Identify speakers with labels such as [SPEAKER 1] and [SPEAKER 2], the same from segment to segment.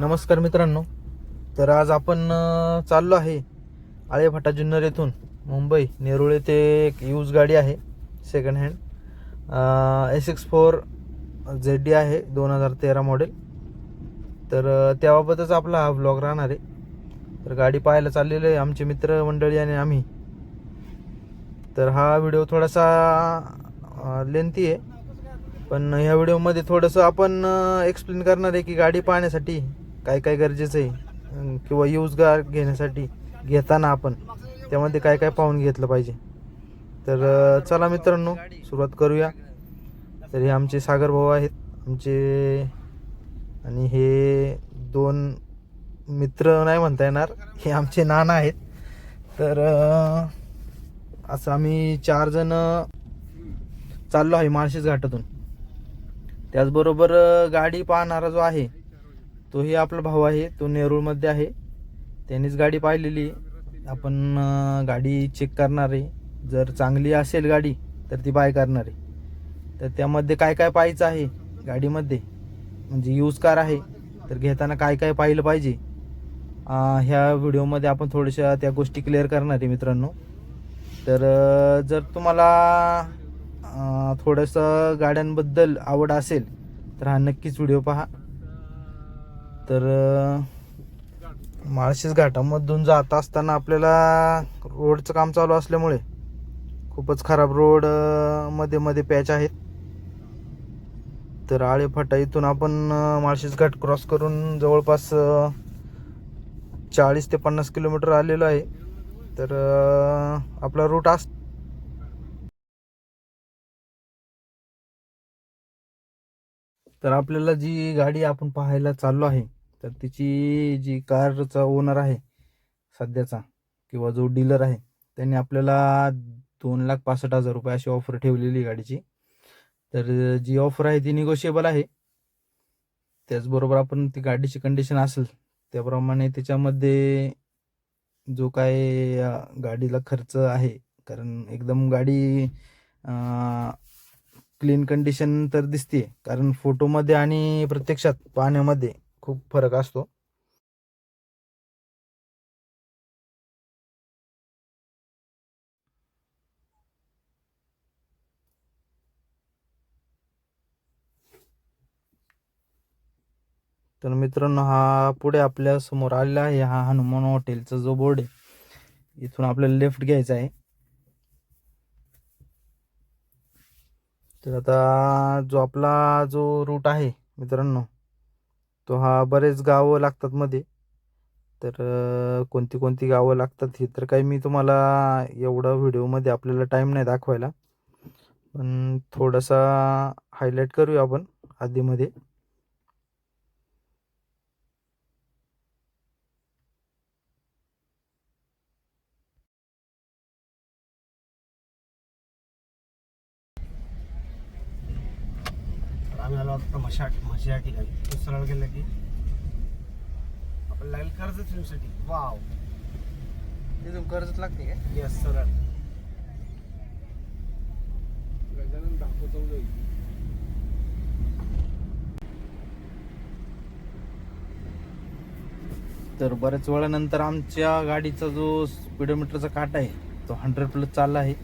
[SPEAKER 1] नमस्कार मित्रांनो. तर आज आपण चाललो आहे आळेफाटा जुन्नर येथून मुंबई. नेरुळ येथे एक यूज गाडी आहे second hand S X four Z D आहे दोन हजार तेरा मॉडेल तर त्याबाबतच आपला हा ब्लॉग राहणार आहे. तर गाडी पाहायला चाललेलं आहे आमचे मित्रमंडळी आणि आम्ही. तर हा व्हिडिओ थोडासा लेंथी आहे. पण ह्या व्हिडिओमध्ये थोडंसं आपण एक्सप्लेन करणार आहे की गाडी पाहण्यासाठी काय काय गरजेचं आहे. किंवा यूजगार घेण्यासाठी घेताना आपण त्यामध्ये काय काय पाहून घेतलं पाहिजे. तर चला मित्रांनो सुरुवात करूया. तर हे आमचे सागर भाऊ आहेत. आमचे आणि हे दोन मित्र नाही म्हणता येणार. हे आमचे नाना आहेत. तर असं आम्ही चार जण चाललो आहे माळशेज घाटातून. त्याचबरोबर गाडी पाहणारा जो आहे तोही आपला भाऊ आहे तो नेरूळमध्ये आहे. त्यांनीच गाडी पाहिलेली आहे. आपण गाडी चेक करणार आहे. जर चांगली असेल गाडी तर ती बाय करणार आहे. तर त्यामध्ये काय काय पाहायचं आहे गाडीमध्ये? म्हणजे यूज कार आहे तर घेताना काय काय पाहिलं पाहिजे? ह्या व्हिडिओमध्ये आपण थोड्याशा त्या गोष्टी क्लिअर करणार आहे मित्रांनो. तर जर तुम्हाला थोडंसं गाड्यांबद्दल आवड असेल तर हा नक्कीच व्हिडिओ पहा. तर अं, माळशेज घाटामधून जात असताना आपल्याला रोडचं काम चालू असल्यामुळे खूपच खराब रोडमध्ये मध्ये पॅच आहेत. तर आळेफाटा इथून आपण अं, माळशेज घाट क्रॉस करून जवळपास चाळीस ते पन्नास किलोमीटर आलेलो आहे. तर आपला रूट अस तर आपल्याला जी गाडी आपण पाहायला चाललो आहे तर तिची जी कारचा ओनर आहे सध्याचा किंवा जो डीलर आहे त्यांनी आपल्याला दोन लाख पासष्ट हजार रुपये अशी ऑफर ठेवलेली आहे गाडीची. तर जी ऑफर आहे ती निगोशिएबल आहे. त्याचबरोबर आपण ती गाडीची कंडिशन असेल त्याप्रमाणे त्याच्यामध्ये जो काय गाडीला खर्च आहे कारण एकदम गाडी क्लीन कंडिशन तर दिसते कारण फोटोमध्ये आणि प्रत्यक्षात पाहण्यामध्ये खूप फरक असतो. तर मित्रांनो हा पुढे आपल्यासमोर आलेला आहे. हा हनुमान हॉटेलचा जो बोर्ड आहे इथून आपल्याला लेफ्ट घ्यायचा आहे. तर आता जो आपला जो रूट आहे मित्रांनो तो हा बरेच गावं लागतात मध्ये. तर कोणती कोणती गावं लागतात हे तर काही मी तुम्हाला एवढं व्हिडिओमध्ये आपल्याला टाईम नाही दाखवायला. पण थोडासा हायलाईट करूया आपण आधीमध्ये
[SPEAKER 2] आता म्हशा म्हशी या ठिकाणी. तो सरळ गेलं की आपण लागेल कर्ज फिल्मसाठी वाव
[SPEAKER 1] तिथून कर्जत लागते काय
[SPEAKER 2] येस सरळ.
[SPEAKER 1] तर बऱ्याच वेळानंतर आमच्या गाडीचा जो स्पीडोमीटरचा काटा आहे तो हंड्रेड प्लस चालला आहे.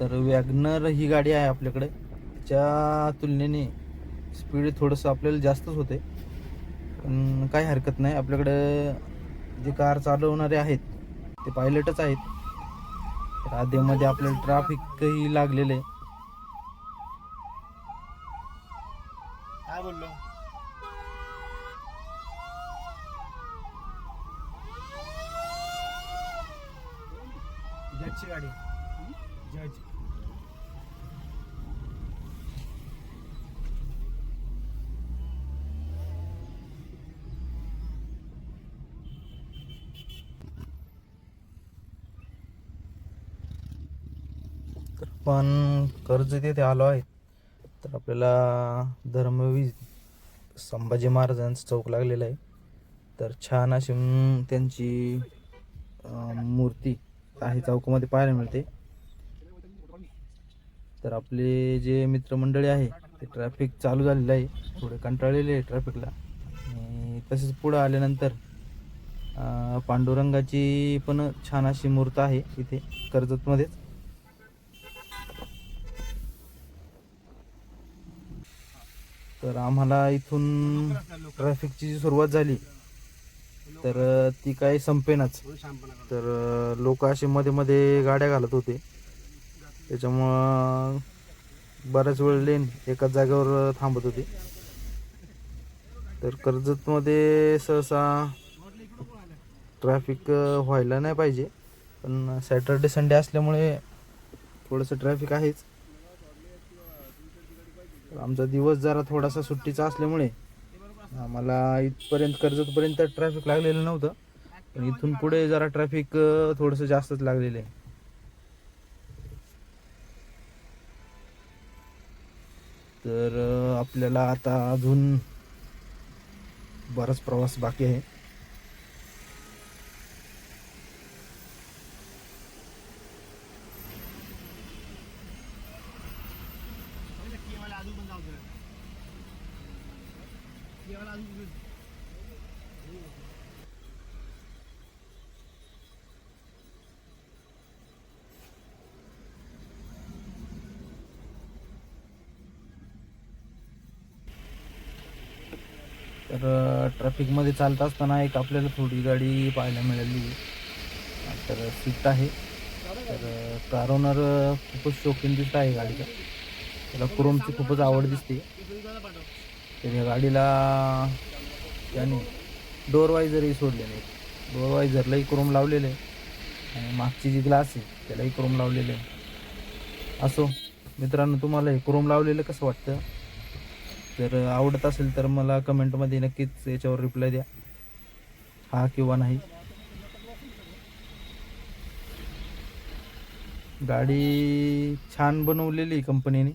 [SPEAKER 1] तर वॅगनर ही गाडी आहे आपल्याकडे. त्याच्या तुलनेने स्पीड थोडंसं आपल्याला जास्तच होते. पण काही हरकत नाही. आपल्याकडं जे कार चालवणारे आहेत ते पायलटच आहेत. तर आधीमध्ये आपल्याला ट्रॅफिकही लागलेलं आहे
[SPEAKER 2] काय बोललो जजची गाडी जज
[SPEAKER 1] पण कर्ज तिथे आलो आहे. तर आपल्याला धर्मवीर संभाजी महाराजांचं चौक लागलेलं आहे. तर छान अशी त्यांची मूर्ती आहे चौकामध्ये पाहायला मिळते. तर आपले जे मित्रमंडळी आहे ते ट्रॅफिक चालू झालेलं आहे. थोडे कंटाळलेले आहे ट्रॅफिकला आणि तसेच पुढं आल्यानंतर पांडुरंगाची पण छान अशी मूर्त आहे इथे कर्जतमध्येच. तर आम्हाला इथून ट्रॅफिकची जी सुरुवात झाली तर ती काही संपेनाच. तर लोक असे मध्ये मध्ये गाड्या घालत होते. त्याच्यामुळं बऱ्याच वेळ लेन एकाच जागेवर थांबत होते. तर कर्जतमध्ये सहसा ट्रॅफिक व्हायला नाही पाहिजे. पण सॅटर्डे संडे असल्यामुळे थोडंसं ट्रॅफिक आहेच. आमचा दिवस जरा थोडासा सुट्टीचा असल्यामुळे आम्हाला इथपर्यंत कर्जतपर्यंत ट्रॅफिक लागलेलं नव्हतं. पण इथून पुढे जरा ट्रॅफिक थोडंसं जास्तच लागलेलं आहे. तर आपल्याला आता अजून बराच प्रवास बाकी आहे तर ट्रॅफिकमध्ये चालत असताना एक आपल्याला थोडी गाडी पाहायला मिळाली. तर स्विफ्ट आहे. तर कार ओनर खूपच शौकीन दिसत आहे गाडीचा त्याला क्रोमची खूपच आवड दिसते. तर या गाडीला त्याने डोअर वायझरही सोडलेले नाही डोअर वायझरलाही क्रोम लावलेले. आहे आणि मागची जी ग्लास आहे त्यालाही क्रोम लावलेले. आहे असो मित्रांनो तुम्हाला हे क्रोम लावलेलं कसं वाटतं? जर आवडत असेल तर मला कमेंटमध्ये नक्कीच याच्यावर रिप्लाय द्या. हा किंवा नाही. गाडी छान बनवलेली कंपनीने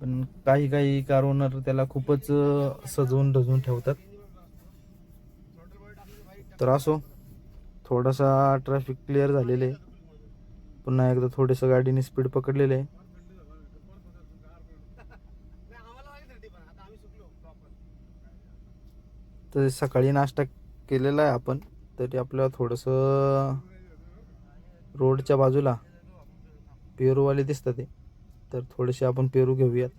[SPEAKER 1] पण काही काही कार ओनर त्याला खूपच सजवून ढजवून ठेवतात. तर असो थोडासा ट्रॅफिक क्लिअर झालेलं आहे. पुन्हा एकदा थोडंसं गाडीने स्पीड पकडलेलं आहे. तर सकाळी नाश्ता केलेला आहे आपण. तरी आपल्याला थोडंसं रोडच्या बाजूला पेरूवाले दिसतात ते. तर थोडेसे आपण पेरू घेऊयात.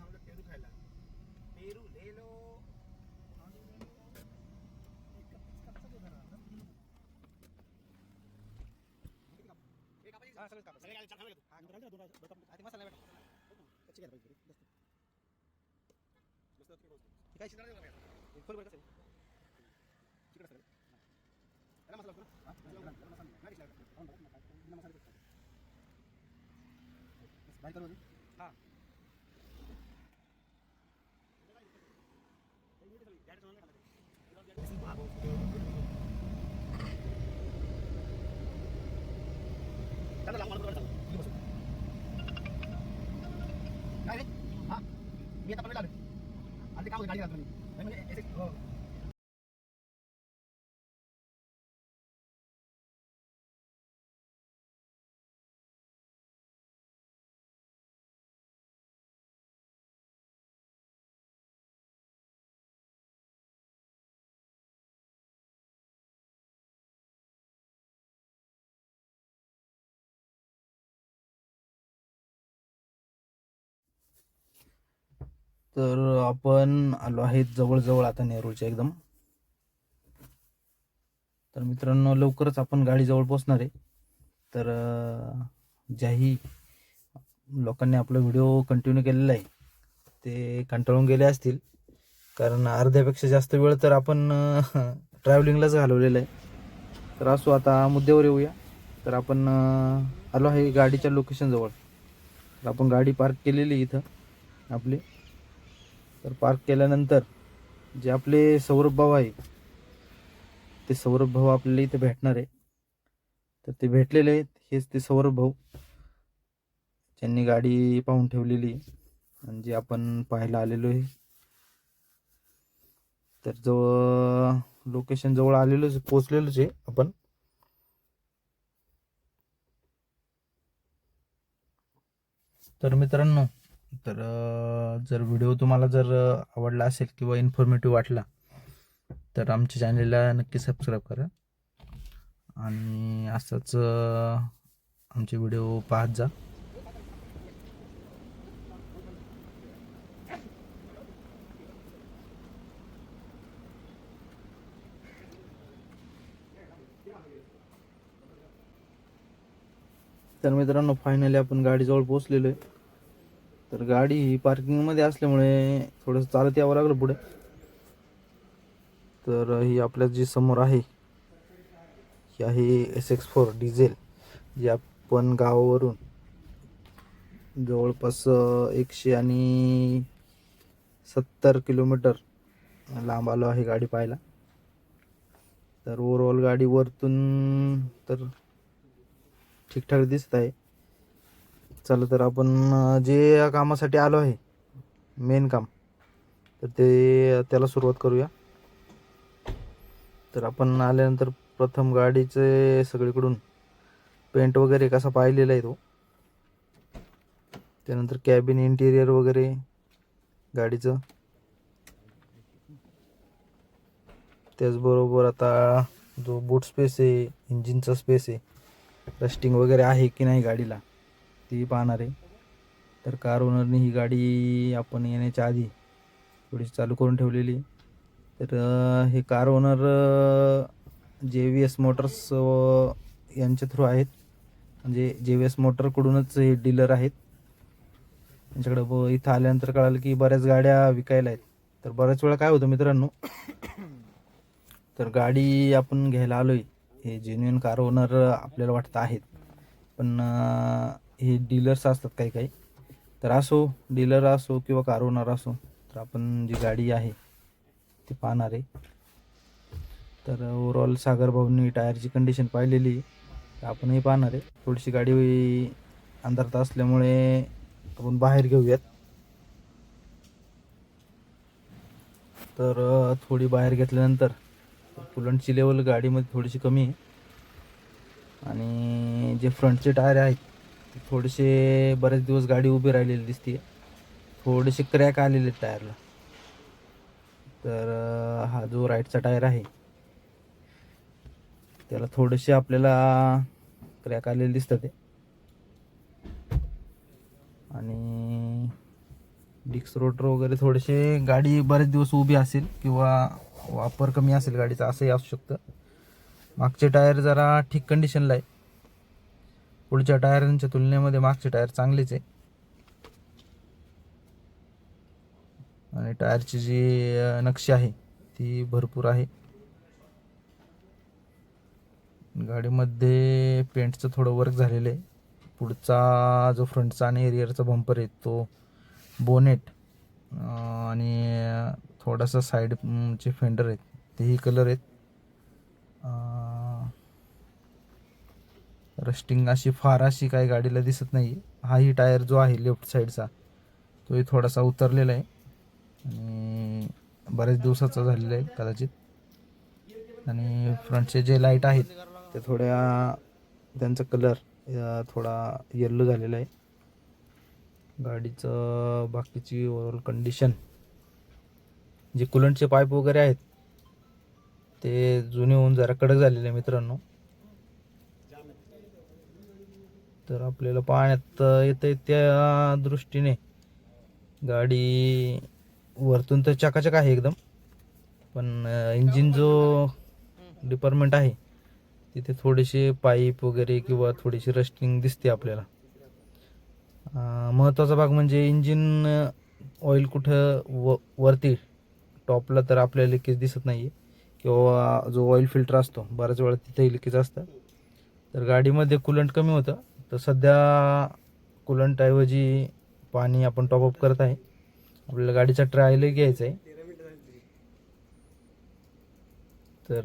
[SPEAKER 2] मी आता पनवेल आलोय. आणि ते
[SPEAKER 1] तर आपण आलो आहे जवळजवळ आता नेरूळच्या एकदम. तर मित्रांनो लवकरच आपण गाडीजवळ पोचणार आहे. तर ज्याही लोकांनी आपला व्हिडिओ कंटिन्यू केलेला आहे. ते कंटाळून गेले असतील. कारण अर्ध्यापेक्षा जास्त वेळ तर आपण ट्रॅव्हलिंगलाच घालवलेला आहे. तर असो आता मुद्द्यावर येऊया. तर आपण आलो आहे गाडीच्या लोकेशनजवळ तर आपण गाडी पार्क केलेली इथं आपली. तर पार्क केल्यानंतर जे आपले सौरभ भाऊ आहे ते सौरभ भाऊ आपल्याला इथे भेटणार आहे. तर ते भेटलेले आहेत. हेच ते सौरभ भाऊ. ज्यांनी गाडी पाहून ठेवलेली आहे आणि जे आपण पाहायला आलेलो आहे. तर जवळ लोकेशन जवळ आलेलोच पोचलेलोच आहे आपण. तर मित्रांनो तर जर व्हिडिओ तुम्हाला जर आवडला असेल किंवा इन्फॉर्मेटिव्ह वाटला तर आमच्या चॅनलला नक्की सबस्क्राईब करा. आणि असंच आमचे व्हिडिओ पाहत जा. तर मित्रांनो फायनली आपण गाडीजवळ पोहोचलेलो आहे. तर गाडी ही पार्किंगमध्ये असल्यामुळे थोडंसं चालत यावं लागलं पुढे. तर ही आपल्या जी समोर आहे ही आहे एस एक्स फोर डिझेल जी आपण गावावरून जवळपास एकशे आणि सत्तर किलोमीटर लांब आलो आहे गाडी पाहायला. तर ओवरऑल गाडी वरतून तर ठीकठाक दिसत आहे. चला तर आपण जे या कामासाठी आलो आहे मेन काम तर ते त्याला सुरुवात करूया. तर आपण आल्यानंतर प्रथम गाडीचे सगळीकडून पेंट वगैरे कसा पाहिलेला आहे तो. त्यानंतर कॅबिन इंटिरियर वगैरे गाडीचं. त्याचबरोबर आता जो बूट स्पेस आहे इंजिनचा स्पेस आहे रस्टिंग वगैरे आहे की नाही गाडीला ती पाहणार आहे. तर कार ओनरने ही गाडी आपण येण्याच्या आधी थोडीशी चालू करून ठेवलेली तर हे car owner J V S motors यांच्या थ्रू आहेत. म्हणजे जे व्ही एस मोटरकडूनच हे डीलर आहेत. त्यांच्याकडं ब इथं आल्यानंतर कळालं की बऱ्याच गाड्या विकायला आहेत. तर बऱ्याच वेळा काय होतं मित्रांनो तर गाडी आपण घ्यायला आलोय हे जेन्युइन कार ओनर आपल्याला वाटतं आहेत. पण हे डीलर्स असतात काही काही. तर असो डीलर असो किंवा कार ओनर असो तर आपण जी गाडी आहे ती पाहणार आहे. तर ओवरऑल सागरभाऊंनी टायरची कंडिशन पाहिलेली आहे. तर आपणही पाहणार आहे. थोडीशी गाडी अंधारात असल्यामुळे आपण बाहेर घेऊयात. तर थोडी बाहेर घेतल्यानंतर कुलंटची लेवल गाडीमध्ये थोडीशी कमी आहे. आणि जे फ्रंटचे टायर आहेत थोडेसे बरेच दिवस गाडी उभी राहिलेली दिसते थोडेसे क्रॅक आलेले आहेत टायरला. तर हा जो राईटचा टायर आहे त्याला थोडेसे आपल्याला क्रॅक आलेले दिसतं ते. आणि डिक्स रोटर वगैरे थोडेसे गाडी बरेच दिवस उभी असेल किंवा वापर कमी असेल गाडीचा असंही असू शकतं. मागचे टायर जरा ठीक कंडिशनला आहे. पुढच्या टायरांच्या तुलनेमध्ये मागचे टायर चांगलेच आहे. आणि टायरची जी नक्षी आहे ती भरपूर आहे. गाडीमध्ये पेंटचं थोडं वर्क झालेलं आहे. पुढचा जो फ्रंटचा आणि एरियरचा बंपर आहे तो बोनेट आणि थोडासा साईडचे फेंडर आहेत तेही कलर आहेत. रस्टिंग अशी फार अशी काही गाडीला दिसत नाही हाही टायर जो आहे लेफ्ट साईडचा तोही थोडासा उतरलेला आहे. आणि बऱ्याच दिवसाचा झालेला आहे कदाचित. आणि फ्रंटचे जे लाइट आहेत ते थोड्या त्यांचा कलर थोडा येल्लो झालेला आहे. गाडीचं बाकीची ओवरऑल कंडिशन जे कुलंटचे पाईप वगैरे आहेत ते जुने होऊन जरा कडक झालेले आहे मित्रांनो. तर आपल्याला पायात येतं आहे त्या दृष्टीने. गाडी वरतून तर चकाचक आहे एकदम. पण इंजिन जो डिपार्टमेंट आहे तिथे थोडेसे पाईप वगैरे किंवा थोडीशी रस्टिंग दिसते आपल्याला. महत्त्वाचा भाग म्हणजे इंजिन ऑइल कुठं व वरती टॉपला तर आपल्याला लिकेज दिसत नाही आहे किंवा जो ऑइल फिल्टर असतो बऱ्याच वेळा तिथेही लिकेज असतं. तर गाडीमध्ये कुलंट कमी होतं. तर सध्या कुलंटऐवजी पाणी आपण टॉपअप करत आहे. आपल्याला गाडीचा ट्रायल घ्यायचा आहे. तर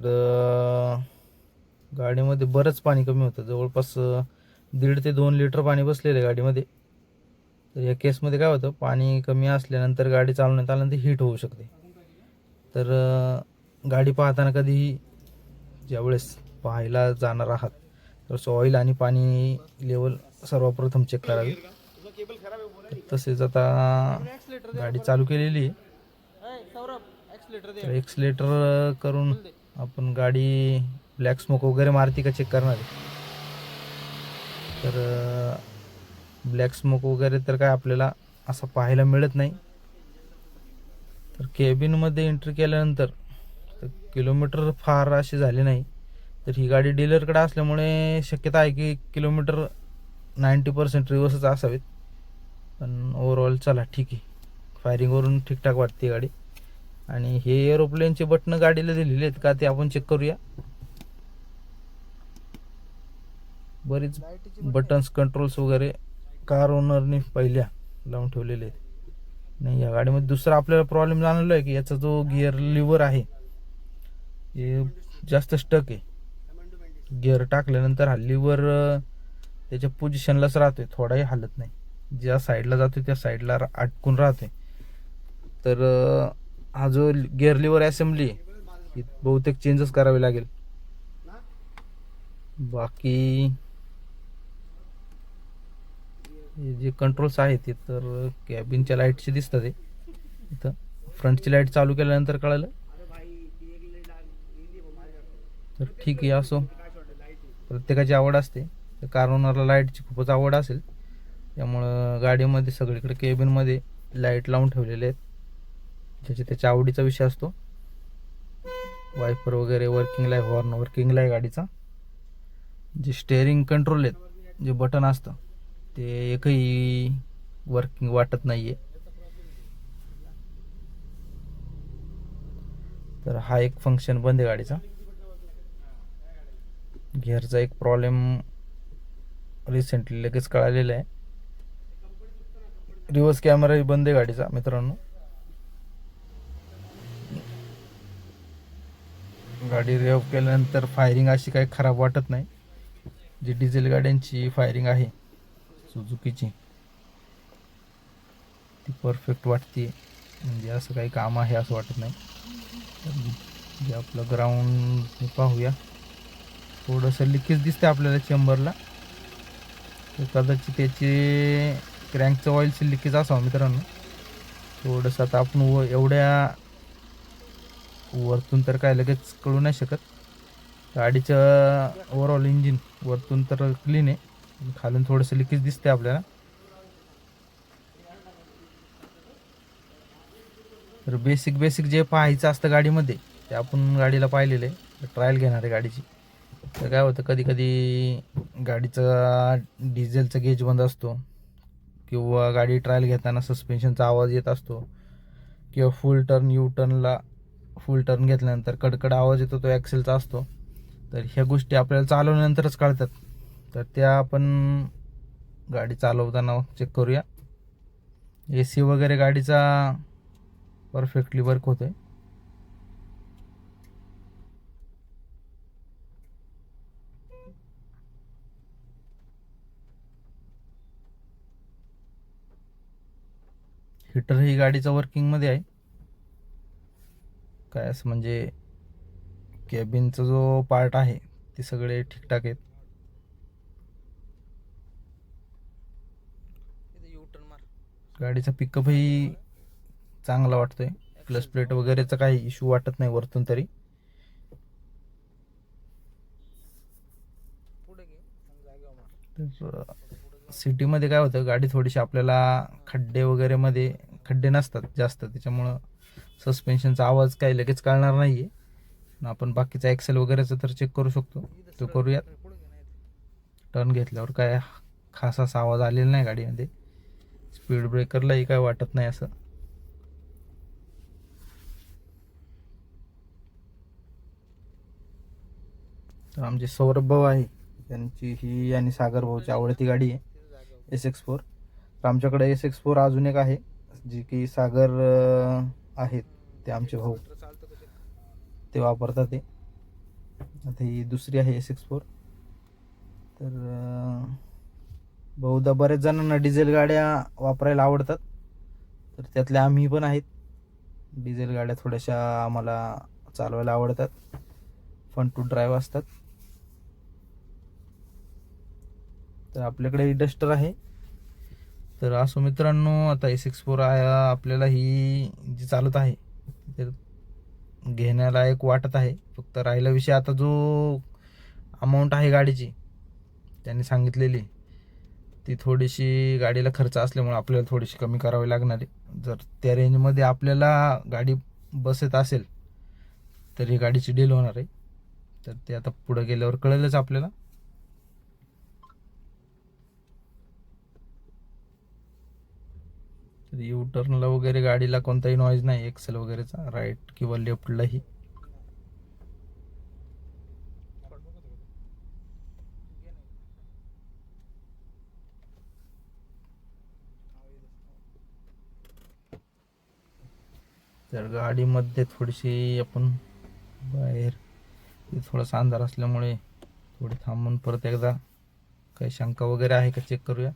[SPEAKER 1] गाडीमध्ये बरंच पाणी कमी होतं. जवळपास दीड ते दोन लिटर पाणी बसलेलं आहे गाडीमध्ये. तर या केसमध्ये काय होतं पाणी कमी असल्यानंतर गाडी चालवण्यात आल्यानंतर हीट होऊ शकते. तर गाडी पाहताना कधीही ज्यावेळेस पाहायला जाणार आहात तर ऑइल आणि पाणी लेवल सर्वप्रथम चेक करावी. तसेच आता गाडी चालू केलेली. आहे एक्सलेटर करून आपण गाडी ब्लॅक स्मोक वगैरे मारती का चेक करणार आहे? तर ब्लॅक स्मोक वगैरे तर काय आपल्याला असं पाहायला मिळत नाही. तर केबिनमध्ये एंट्री केल्यानंतर किलोमीटर फार असे झाले नाही. तर ही गाडी डीलरकडे असल्यामुळे शक्यता आहे की किलोमीटर नाईंटी पर्सेंट रिवर्सच असावेत. पण ओवरऑल चला ठीक आहे. फायरिंगवरून ठीकठाक वाटते गाडी. आणि हे एरोप्लेनचे बटणं गाडीला दिलेले आहेत का ते आपण चेक करूया. बरीच बटन्स कंट्रोल्स वगैरे कार ओनरने पहिल्या लावून ठेवलेले आहेत. नाही या गाडीमध्ये दुसरा आपल्याला प्रॉब्लेम जाणवला आहे की याचा जो गिअर लिव्हर आहे हे जास्त स्टक आहे. गिअर टाकल्यानंतर हल्लीवर त्याच्या पोझिशनलाच राहतोय थोडाही हालत नाही. ज्या साईडला जातोय त्या साईडला अटकून राहतोय. तर हा जो गिअर लिव्हर असेंब्ली ही बहुतेक चेंजेस करावे लागेल. बाकी जे कंट्रोल्स आहेत ते तर कॅबिनच्या लाईटचे दिसतात ते इथं फ्रंटची लाइट चालू केल्यानंतर कळालं. तर ठीक आहे असो. प्रत्येकाची आवड असते. तर कार ओनरला लाईटची खूपच आवड असेल. त्यामुळं गाडीमध्ये सगळीकडे केबिनमध्ये लाइट लावून ठेवलेले आहेत. ज्याच्या त्याच्या आवडीचा विषय असतो. वायफर वगैरे वर्किंगला आहे हॉर्न वर्किंगला आहे गाडीचा. जे स्टेअरिंग कंट्रोल आहेत जे बटन असतं ते एकही वर्किंग वाटत नाही आहे तर हा एक फंक्शन बंद आहे गाडीचा. गिअरचा एक प्रॉब्लेम रिसेंटली लगेच कळालेला आहे. रिव्हर्स कॅमेराही बंद आहे गाडीचा मित्रांनो. गाडी रेव केल्यानंतर फायरिंग अशी काही खराब वाटत नाही. जी डिझेल गाड्यांची फायरिंग आहे सुझुकीची ती परफेक्ट वाटते म्हणजे असं काही काम आहे असं वाटत नाही. जे आपलं ग्राउंड पाहूया. थोडंसं लिकेज दिसतं आपल्याला चेंबरला. तर कदाचित त्याचे क्रँकचं ऑइलचं लिकेज असावं मित्रांनो. थोडंसं आता आपण व एवढ्या वरतून तर काय लगेच कळू नाही शकत. गाडीचं ओवरऑल इंजिन वरतून तर क्लीन आहे. खालून थोडंसं लिकेज दिसते आपल्याला. तर बेसिक बेसिक जे पाहायचं असतं गाडीमध्ये ते आपण गाडीला पाहिलेलं आहे. ट्रायल घेणार आहे गाडीची. तर काय होतं कधी कधी गाडीचा डिझेलचा गेज बंद असतो किंवा गाडी ट्रायल घेताना सस्पेन्शनचा आवाज येत असतो किंवा फुल टर्न यू टर्नला फुल टर्न घेतल्यानंतर कडकड आवाज येतो तो ॲक्सेलचा असतो. तर ह्या गोष्टी आपल्याला चालवल्यानंतरच कळतात. तर त्या आपण गाडी चालवताना चेक करूया. ए सी वगैरे गाडीचा परफेक्टली वर्क होतो आहे हिटर ही गाडीचा वर्किंगमध्ये आहे. काय असं म्हणजे कॅबिनचा जो पार्ट आहे ते सगळे ठीकठाक आहेत. गाडीचा पिकअपही चांगला वाटतोय. प्लस प्लेट वगैरेचा काही इश्यू वाटत नाही वरतून तरी. सिटीमध्ये काय होतं गाडी थोडीशी आपल्याला खड्डे वगैरे मध्ये खड्डे नसतात जास्त त्याच्यामुळं सस्पेन्शनचा आवाज काही लगेच कळणार नाही आहे आपण बाकीचा एक्सेल वगैरेचं तर चेक करू शकतो. तो करूयात. टर्न घेतल्यावर काय खास असा आवाज आलेला नाही गाडीमध्ये. स्पीड ब्रेकरलाही काय वाटत नाही असं. तर आमचे सौरभ भाऊ आहे. त्यांची ही आणि सागर भाऊची आवडती गाडी आहे. एस एक्स फोर तर आमच्याकडे एस एक्स फोर अजून एक आहे. जी की सागर आहेत ते आमचे भाऊ. ते वापरतात ते. आता ही दुसरी आहे एस एक्स फोर तर बहुधा बरेच जणांना डिझेल गाड्या वापरायला आवडतात. तर त्यातल्या आम्ही पण आहेत. डिझेल गाड्या थोड्याशा आम्हाला चालवायला आवडतात. फन टू ड्राईव्ह असतात. तर आपल्याकडे डस्टर आहे. तर असो मित्रांनो आता ए सिक्स फोर आपल्याला ही जी चालत आहे तर घेण्यालायक वाटत आहे. फक्त राहिला विषय आता जो अमाऊंट आहे गाडीची त्यांनी सांगितलेली ती थोडीशी गाडीला खर्च असल्यामुळे आपल्याला थोडीशी कमी करावी लागणार आहे. जर त्या रेंजमध्ये आपल्याला गाडी बसत असेल तर ही गाडीची डील होणार आहे. तर ते आता पुढं गेल्यावर कळेलच आपल्याला. तर यू टर्नला वगैरे गाडीला कोणताही नॉईज नाही एक्सेल वगैरेचा राईट किंवा लेफ्टलाही तर गाडीमध्ये थोडीशी आपण बाहेर थोडासा अंधार असल्यामुळे थोडी थांबून परत एकदा काही शंका वगैरे आहे का चेक करूया.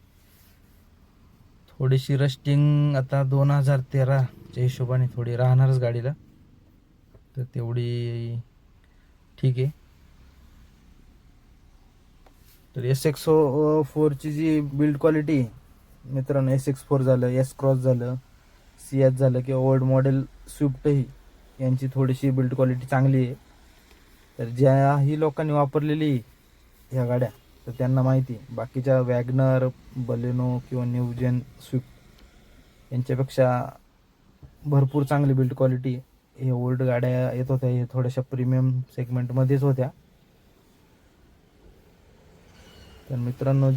[SPEAKER 1] थोडीशी रस्टिंग आता दोन हजार तेराच्या हिशोबाने थोडी राहणारच गाडीला. तर तेवढी ठीक आहे. तर एस एक्स फोरची जी बिल्ड क्वालिटी मित्रांनो एस एक्स फोर झालं एस क्रॉस झालं सी एच झालं किंवा ओल्ड मॉडेल स्विफ्टही यांची थोडीशी बिल्ड क्वालिटी चांगली आहे. तर ज्याही लोकांनी वापरलेली ह्या गाड्या तर त्यांना माहिती बाकीच्या वॅगनर बलेनो किंवा न्यूजेन स्विफ्ट यांच्यापेक्षा भरपूर चांगली बिल्ड क्वालिटी हे ओल्ड गाड्या येत होत्या. हे थोड्याशा प्रीमियम सेगमेंटमध्येच होत्या. तर मित्रांनो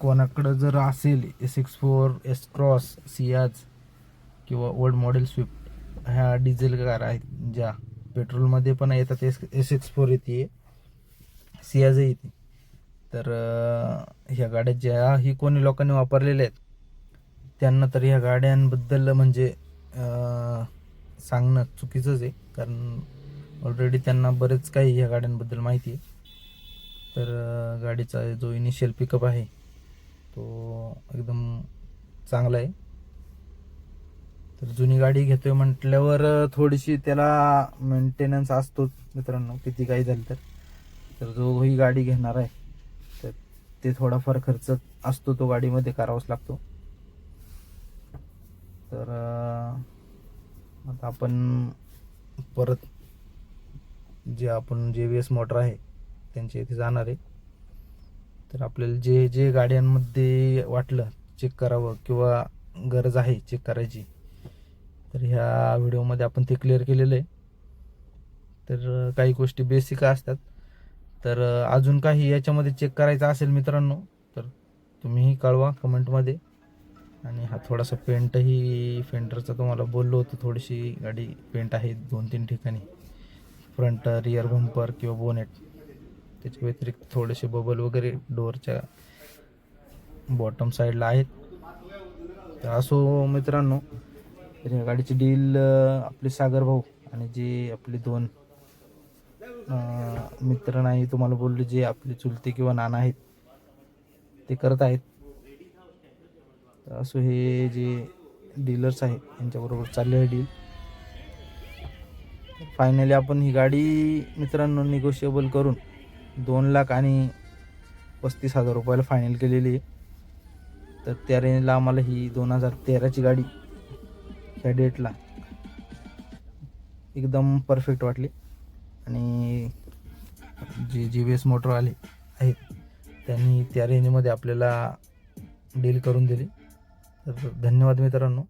[SPEAKER 1] कोणाकडं जर असेल S six four S cross Ciaz किंवा ओल्ड मॉडेल स्विफ्ट ह्या डिझेल कार आहेत ज्या पेट्रोलमध्ये पण येतात. एस एस सिक्स फोर येते सियाजही येते. तर ह्या गाड्या ज्याही कोणी लोकांनी वापरलेल्या आहेत त्यांना तर ह्या गाड्यांबद्दल म्हणजे सांगणं चुकीचंच आहे. कारण ऑलरेडी त्यांना बरेच काही ह्या गाड्यांबद्दल माहिती आहे. तर गाडीचा जो इनिशियल पिकअप आहे तो एकदम चांगला आहे. तर जुनी गाडी घेतोय म्हटल्यावर थोडीशी त्याला मेंटेनन्स असतोच मित्रांनो किती काही झालं तर. तर जो ही गाडी घेणार आहे ते थोडाफार खर्च असतो तो गाडीमध्ये करावाच लागतो. तर आता आपण परत जे आपण जे व्ही एस मोटर आहे त्यांच्या इथे जाणार आहे. तर आपल्याला जे जे गाड्यांमध्ये वाटलं चेक करावं किंवा गरज आहे चेक करायची तर ह्या व्हिडिओमध्ये आपण ते क्लिअर केलेलं आहे. तर काही गोष्टी बेसिक असतात. तर अजून काही याच्यामध्ये चेक करायचं असेल मित्रांनो तर तुम्हीही कळवा कमेंटमध्ये आणि हा थोडासा पेंटही फेंटरचा तुम्हाला बोललो होतो थोडीशी गाडी पेंट आहे दोन तीन ठिकाणी. फ्रंट रिअर बंपर किंवा बोनेट त्याच्या व्यतिरिक्त थोडेसे बबल वगैरे डोअरच्या बॉटम साईडला आहेत. तर असो मित्रांनो तर या गाडीची डील आपले सागर भाऊ आणि जे आपले दोन मित्र नाही तुम्हाला बोलले जे आपले चुलते किंवा नाना आहेत ते करत आहेत. तर असो हे जे डीलर्स आहेत यांच्याबरोबर चालले आहे डील फायनली आपण ही गाडी मित्रांनो निगोशिएबल करून दोन लाख आणि पस्तीस हजार रुपयाला फायनल केलेली आहे. तर त्या रेंजला आम्हाला ही दोन हजार तेराची गाडी ह्या डेटला एकदम परफेक्ट वाटली. आणि जे जी व्ही एस मोटर आले आहेत त्यांनी त्या रेंजमध्ये आपल्याला डील करून दिली. तर धन्यवाद मित्रांनो.